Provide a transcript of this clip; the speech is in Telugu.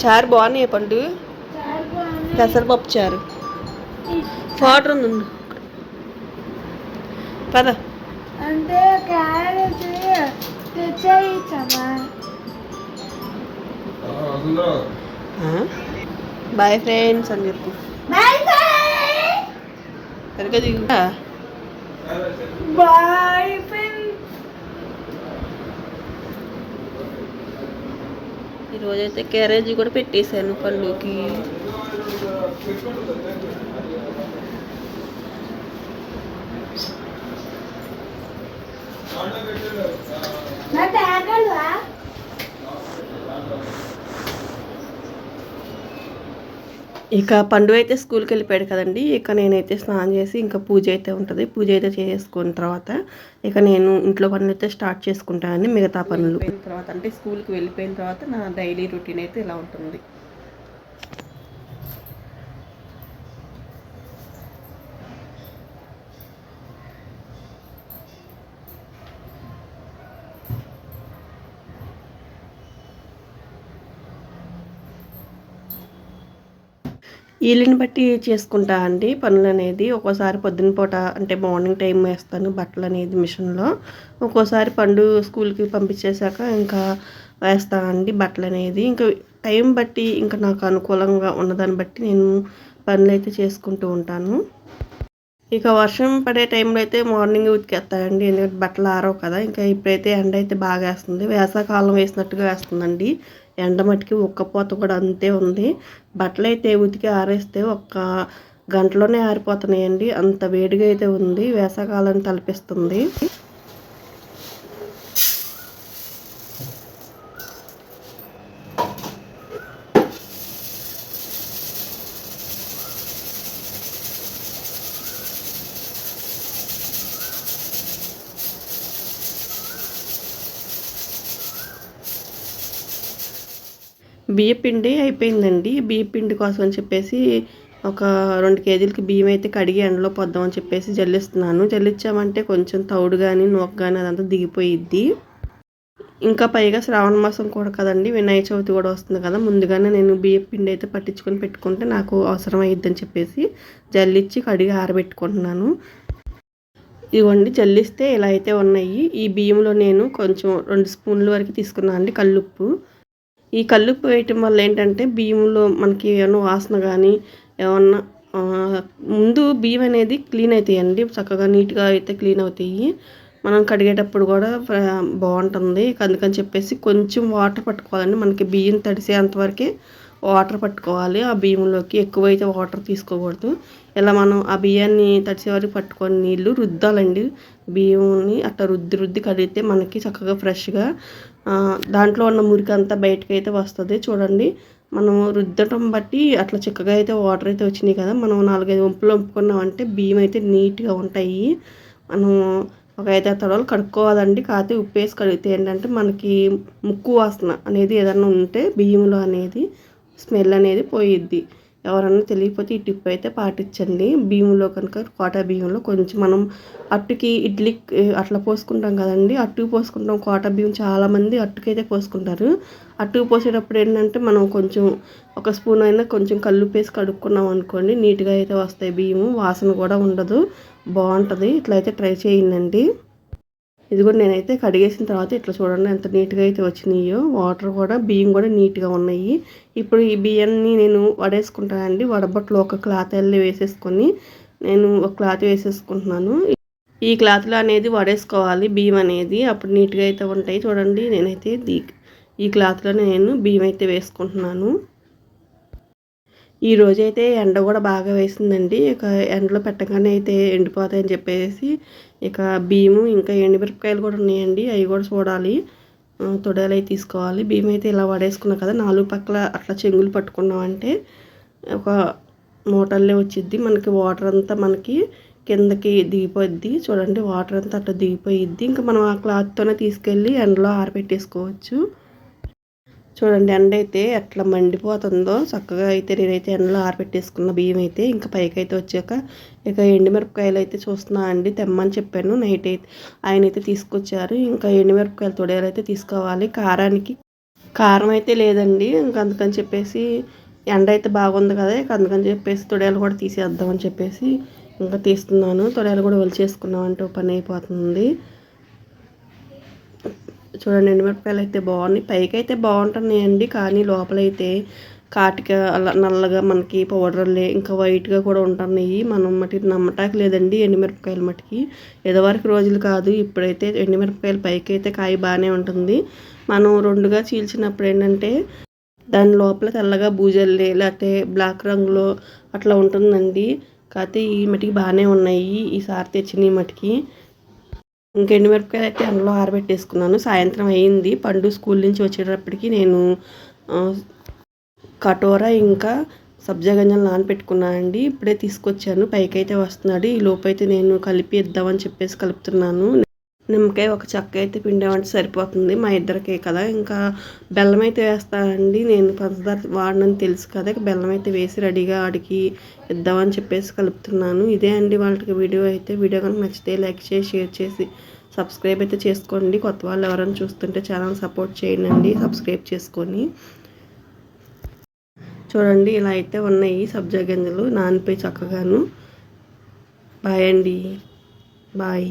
చారు బాగున్నాయి పండు? పెసరపప్పు చారు. పౌడర్ ఉంది. పద. అంటే బాయ్ ఫ్రెండ్స్ అని చెప్పు. సరిగ్గా దిగుతా బాయ్! ఈరోజైతే క్యారేజీ కూడా పెట్టేశాను పండుకి నా తాగలవా ఇక పండు అయితే స్కూల్కి వెళ్ళిపోయాడు కదండి. ఇక నేనైతే స్నానం చేసి ఇంకా పూజ అయితే ఉంటుంది. పూజ అయితే చేసుకున్న తర్వాత ఇక నేను ఇంట్లో పనులు అయితే స్టార్ట్ చేసుకుంటానండి మిగతా పనులు. తర్వాత అంటే స్కూల్కి వెళ్ళిపోయిన తర్వాత నా డైలీ రొటీన్ అయితే ఇలా ఉంటుంది. వీళ్ళని బట్టి చేసుకుంటా అండి. పనులు అనేది ఒక్కోసారి పొద్దున పూట అంటే మార్నింగ్ టైం వేస్తాను బట్టలు అనేది మిషన్లో. ఒక్కోసారి పండు స్కూల్కి పంపించేశాక ఇంకా వేస్తా అండి బట్టలు అనేది ఇంకా టైం బట్టి ఇంకా నాకు అనుకూలంగా ఉన్నదాన్ని బట్టి నేను పనులు అయితే చేసుకుంటూ ఉంటాను. ఇక వర్షం పడే టైంలో అయితే మార్నింగ్ ఉతికేస్తాయండి. ఎందుకంటే బట్టలు ఆరవు కదా. ఇంకా ఇప్పుడైతే ఎండ అయితే బాగా వేస్తుంది. వేసాకాలం వేసినట్టుగా వేస్తుందండి. ఎండ మట్టికి ఉక్కపోత కూడా అంతే ఉంది. బట్టలు అయితే ఉతికి ఆరేస్తే ఒక్క గంటలోనే ఆరిపోతున్నాయండి. అంత వేడిగా అయితే ఉంది. వేసవకాలం తలపిస్తుంది. బియ్యపిండి అయిపోయిందండి. బియ్యపిండి కోసం అని చెప్పేసి ఒక రెండు కేజీలకి బియ్యం అయితే కడిగి ఎండలో పొద్దామని చెప్పేసి జల్లిస్తున్నాను. జల్లించామంటే కొంచెం తౌడు కానీ నూక కానీ అదంతా దిగిపోయిద్ది. ఇంకా పైగా శ్రావణ మాసం కూడా కదండి. వినాయక చవితి కూడా వస్తుంది కదా. ముందుగానే నేను బియ్యం పిండి అయితే పట్టించుకొని పెట్టుకుంటే నాకు అవసరం అయ్యిద్దని చెప్పేసి జల్లిచ్చి కడిగి ఆరబెట్టుకుంటున్నాను. ఇదిగోండి జల్లిస్తే ఇలా అయితే ఉన్నాయి. ఈ బియ్యంలో నేను కొంచెం రెండు స్పూన్ల వరకు తీసుకున్నాను అండి కల్లుప్పు. ఈ కల్లుప్పు వేయటం వల్ల ఏంటంటే బియ్యంలో మనకి ఏమైనా వాసన కానీ ఏమన్నా ముందు బియ్యం అనేది క్లీన్ అవుతాయండి చక్కగా నీట్గా అయితే క్లీన్ అవుతాయి. మనం కడిగేటప్పుడు కూడా బాగుంటుంది. అందుకని చెప్పేసి కొంచెం వాటర్ పట్టుకోవాలండి. మనకి బియ్యం తడిసేంత వరకే వాటర్ పట్టుకోవాలి. ఆ బియ్యంలోకి ఎక్కువైతే వాటర్ తీసుకోకూడదు. ఇలా మనం ఆ బియ్యాన్ని తడిసే వరకు పట్టుకొని నీళ్ళు రుద్దాలండి. బియ్యంని అట్లా రుద్ది రుద్ది కడిగితే మనకి చక్కగా ఫ్రెష్గా దాంట్లో ఉన్న మురికి అంతా బయటకు అయితే వస్తుంది. చూడండి మనం రుద్దటం బట్టి అట్లా చిక్కగా అయితే వాటర్ అయితే వచ్చినాయి కదా. మనం నాలుగైదు వంపులు వంపుకున్నామంటే బియ్యం అయితే నీట్గా ఉంటాయి. మనం ఒక ఐదారు తడవలు కడుక్కోవాలండి. కాకపోతే ఉప్పు వేసి కడిగితే ఏంటంటే మనకి ముక్కు వాసన అనేది ఏదన్నా ఉంటే బియ్యంలో అనేది స్మెల్ అనేది పోయిద్ది. ఎవరన్నా తెలియకపోతే ఈ టిప్ అయితే పాటించండి. బియ్యంలో కనుక కోటా బియ్యంలో కొంచెం మనం అట్టుకి ఇడ్లీ అట్లా పోసుకుంటాం కదండి. అట్టుకు పోసుకుంటాం. కోటా బియ్యం చాలామంది అట్టుకైతే పోసుకుంటారు. అట్టుకు పోసేటప్పుడు ఏంటంటే మనం కొంచెం ఒక స్పూన్ అయినా కొంచెం కళ్ళు పేసి కడుక్కున్నాం అనుకోండి నీట్గా అయితే వస్తాయి. బియ్యము వాసన కూడా ఉండదు. బాగుంటుంది. ఇట్లా అయితే ట్రై చేయండి. ఇది కూడా నేనైతే కడిగేసిన తర్వాత ఇట్లా చూడండి ఎంత నీట్గా అయితే వచ్చినాయో. వాటర్ కూడా బియ్యం కూడా నీట్గా ఉన్నాయి. ఇప్పుడు ఈ బియ్యాన్ని నేను వడేసుకుంటానండి వడబట్టలో ఒక క్లాత్ వెళ్ళి వేసేసుకొని నేను ఒక క్లాత్ వేసేసుకుంటున్నాను. ఈ క్లాత్లో అనేది వడేసుకోవాలి బియ్యం అనేది. అప్పుడు నీట్గా అయితే ఉంటాయి. చూడండి నేనైతే ఈ క్లాత్లో నేను బియ్యం అయితే వేసుకుంటున్నాను. ఈ రోజైతే ఎండ కూడా బాగా వేసిందండి. ఇక ఎండలో పెట్టగానే అయితే ఎండిపోతాయని చెప్పేసి ఇక బియ్యము ఇంకా ఎండుమిరపకాయలు కూడా ఉన్నాయండి. అవి కూడా చూడాలి. ఆ, తీసుకోవాలి. బియ్యం అయితే ఇలా పడేసుకున్నాం కదా నాలుగు పక్కల అట్లా చెంగులు పట్టుకున్నామంటే ఒక మూటల్లే వచ్చిద్ది. మనకి వాటర్ అంతా మనకి కిందకి దిగిపోద్ది. చూడండి వాటర్ అంతా అట్లా దిగిపోయిద్ది. ఇంకా మనం ఆ క్లాత్తోనే తీసుకెళ్ళి ఎండలో ఆరబెట్టేసుకోవచ్చు. చూడండి ఎండ అయితే ఎట్లా మండిపోతుందో చక్కగా అయితే నేనైతే ఎండలో ఆరబెట్టేసుకున్న బియ్యం అయితే ఇంకా పైకి అయితే వచ్చాక ఇక ఎండుమిరపకాయలు అయితే చూస్తున్నా అండి తెమ్మని చెప్పాను. నైట్ అయితే ఆయన అయితే తీసుకొచ్చారు. ఇంకా ఎండుమిరపకాయలు తొడేలు అయితే తీసుకోవాలి. కారానికి కారం అయితే లేదండి. ఇంకా అందుకని చెప్పేసి ఎండ అయితే బాగుంది కదా ఇక అందుకని చెప్పేసి తొడయాలు కూడా తీసేద్దామని చెప్పేసి ఇంకా తీస్తున్నాను. తొడేలు కూడా ఒలిచేసుకున్నాం చేసుకున్నామంటే పని అయిపోతుంది. చూడండి ఎండుమిరపకాయలు అయితే బాగున్నాయి. పైకి అయితే బాగుంటున్నాయండి కానీ లోపలైతే కాటిక అలా నల్లగా మనకి పౌడర్లే ఇంకా వైట్గా కూడా ఉంటున్నాయి. మనం మటుకు నమ్మటానికి లేదండి ఎండుమిరపకాయలు మటుకి ఎదవరకు రోజులు కాదు ఇప్పుడైతే ఎండుమిరపకాయలు పైకి అయితే కాయ బాగానే ఉంటుంది. మనం రెండుగా చీల్చినప్పుడు ఏంటంటే దాని లోపల తెల్లగా బూజల్లే లేకపోతే బ్లాక్ రంగులో అట్లా ఉంటుందండి. కాకపోతే ఈ మటుకి బాగానే ఉన్నాయి ఈసారి తెచ్చినవి మటుకి ఇంకా ఎండుమిరపకాయలు అయితే అందులో ఆరబెట్టేసుకున్నాను. సాయంత్రం అయింది. పండు స్కూల్ నుంచి వచ్చేటప్పటికి నేను కటోరా ఇంకా సబ్జా నానపెట్టుకున్నాను అండి. ఇప్పుడే తీసుకొచ్చాను. పైకి అయితే వస్తున్నాడు. ఈ లోపు అయితే నేను కలిపి ఇద్దామని చెప్పేసి కలుపుతున్నాను. నిమ్మకాయ ఒక చెక్క అయితే పిండామంటే సరిపోతుంది. మా ఇద్దరికే కదా. ఇంకా బెల్లం అయితే వేస్తానండి. నేను పంచదార వాడినని తెలుసు కదా. బెల్లం అయితే వేసి రెడీగా ఆడికి ఇద్దామని చెప్పేసి కలుపుతున్నాను. ఇదే అండి వాళ్ళకి వీడియో అయితే. వీడియో కనుక నచ్చితే లైక్ చేసి షేర్ చేసి సబ్స్క్రైబ్ అయితే చేసుకోండి. కొత్త వాళ్ళు ఎవరైనా చూస్తుంటే ఛానల్ సపోర్ట్ చేయండి. సబ్స్క్రైబ్ చేసుకొని. చూడండి ఇలా అయితే ఉన్నాయి సబ్జా గింజలు. నానిపోయి చక్కగాను. బాయ్ అండి. బాయ్.